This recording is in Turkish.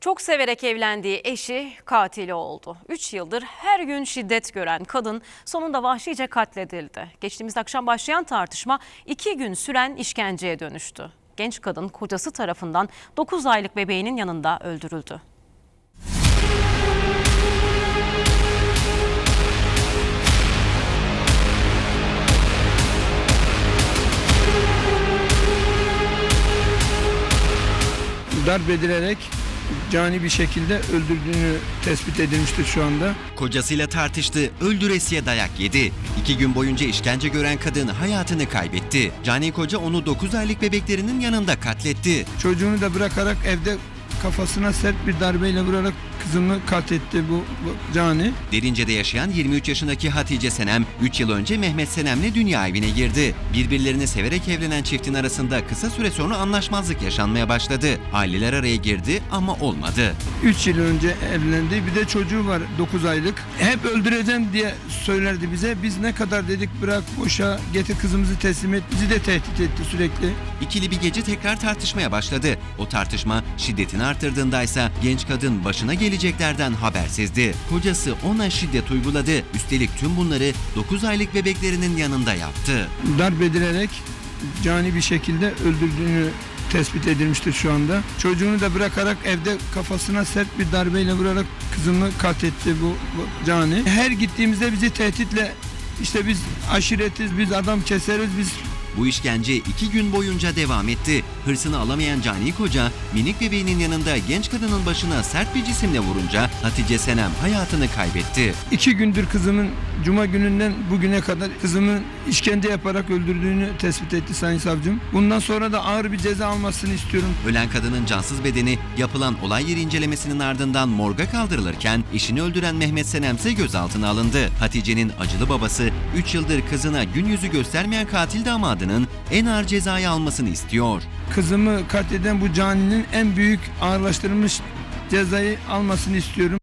Çok severek evlendiği eşi katili oldu. 3 yıldır her gün şiddet gören kadın sonunda vahşice katledildi. Geçtiğimiz akşam başlayan tartışma 2 gün süren işkenceye dönüştü. Genç kadın kocası tarafından 9 aylık bebeğinin yanında öldürüldü. darp edilerek cani bir şekilde öldürdüğünü tespit edilmiştir şu anda. Kocasıyla tartıştı, öldüresiye dayak yedi. İki gün boyunca işkence gören kadın hayatını kaybetti. Cani koca onu 9 aylık bebeklerinin yanında katletti. Çocuğunu da bırakarak evde kafasına sert bir darbeyle vurarak kızımı katletti bu, bu cani. Derince'de yaşayan 23 yaşındaki Hatice Senem, 3 yıl önce Mehmet Senem'le dünya evine girdi. Birbirlerini severek evlenen çiftin arasında kısa süre sonra anlaşmazlık yaşanmaya başladı. Aileler araya girdi ama olmadı. 3 yıl önce evlendi. Bir de çocuğu var 9 aylık. Hep öldüreceğim diye söylerdi bize. Biz ne kadar dedik bırak boşa getir kızımızı teslim et. Bizi de tehdit etti sürekli. İkili bir gece tekrar tartışmaya başladı. O tartışma şiddetini artırdığındaysa genç kadın başına geleceklerden habersizdi. Kocası ona şiddet uyguladı. Üstelik tüm bunları 9 aylık bebeklerinin yanında yaptı. Darp edilerek cani bir şekilde öldürdüğünü tespit edilmiştir şu anda. Çocuğunu da bırakarak evde kafasına sert bir darbeyle vurarak kızımı katletti bu, bu cani. Her gittiğimizde bizi tehditle işte biz aşiretiz, biz adam keseriz, biz Bu işkence iki gün boyunca devam etti. Hırsını alamayan cani koca minik bebeğinin yanında genç kadının başına sert bir cisimle vurunca Hatice Senem hayatını kaybetti. iki gündür kızımın cuma gününden bugüne kadar kızımın işkence yaparak öldürdüğünü tespit etti Sayın Savcım. Bundan sonra da ağır bir ceza almasını istiyorum. Ölen kadının cansız bedeni yapılan olay yeri incelemesinin ardından morga kaldırılırken eşini öldüren Mehmet Senem ise gözaltına alındı. Hatice'nin acılı babası 3 yıldır kızına gün yüzü göstermeyen katil damadının en ağır cezayı almasını istiyor. Kızımı katleden bu caninin en büyük ağırlaştırılmış cezayı almasını istiyorum.